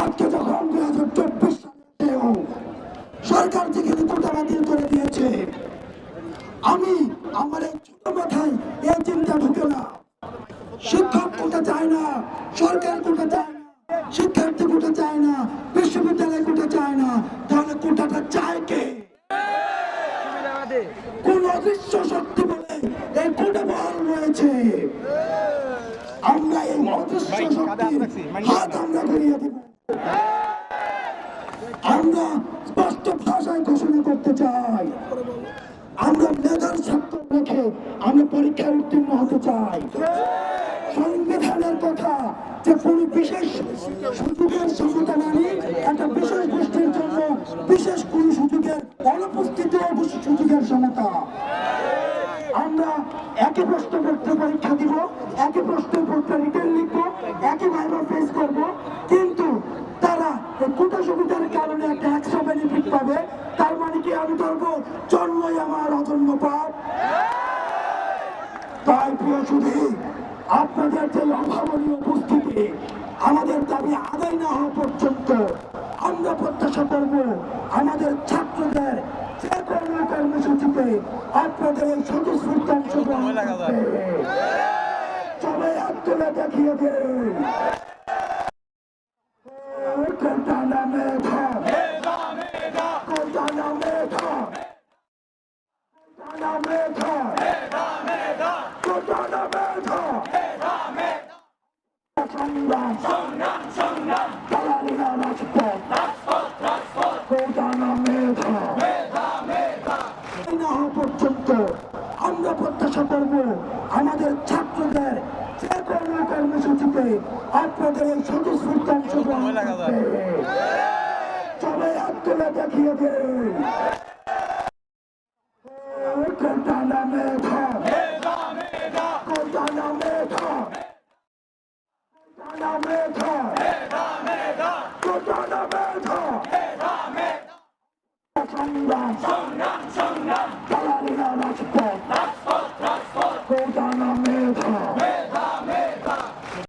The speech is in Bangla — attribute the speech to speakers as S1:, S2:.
S1: আজকে যখন দুই হাজার চব্বিশ সালেও সরকার থেকে রিপোর্টটা বাতিল করে দিয়েছে। আমি আমার এই ছোট মাথায় এই চিন্তা ঢুকে না। শিক্ষক কোটা চায় না সরকার কোটা চায় না শিক্ষার্থী কোটা চায় না বিশ্ববিদ্যালয় কোটা চায় না। তাহলে কোটাটা চায় কে? কোন অদৃশ্য শক্তি বলে এই কোটা বহাল রয়েছে। আমরা এই অদৃশ্য শক্তির হাত আমরা ঘুরিয়ে দেব। আমরা স্পষ্ট ভাষায় ঘোষণা করতে চাই। আমরা মেধার ছাত্র রেখে আমরা পরীক্ষায় উত্তীর্ণ হতে চাই। সংবিধানের কথা যে কোন বিশেষ সুযোগের সমতা নারী একটা বিশেষ গোষ্ঠীর জন্য বিশেষ কোন সুযোগের অনুপস্থিতি সুযোগের সমতা আমরা একই প্রশ্ন পত্র পরীক্ষা দিব, একই প্রশ্ন পত্র রিটার্ন লিখব, একই ভাইবা ফেস করব। কিন্তু তারা কোটা সুবিধার কারণে একটা একশো বেনিফিট পাবে। তার মানে কি আমি ধরবো, জন্মই আমার অজন্ম পাপ। তাই প্রিয় শুধু আপনাদের যে অভাবনীয় উপস্থিতি, আমাদের দাবি আদায় না হওয়া পর্যন্ত আমরা প্রত্যাশা করব, আমাদের কর্মসূচিতে আপনাদের এই স্বতঃস্ফূর্ত অংশগ্রহণ করতে। সবাই হাত তুলে দেখিয়ে দিন। কোটা নামে ধর। কোটা নামে ধর। কোটা নামে ধর। কোটা নামে ধর। সংগ্রাম। চালালিনা রাজপথ। কোটা নামে ধর না হওয়া পর্যন্ত করব আমাদের ছাত্রদের যে কোনো কর্মসূচিতে আপনাদের এই স্বতঃস্ফূর্ত অংশগ্রহণ। সবাই হাত তুলে দেখিয়ে দেবে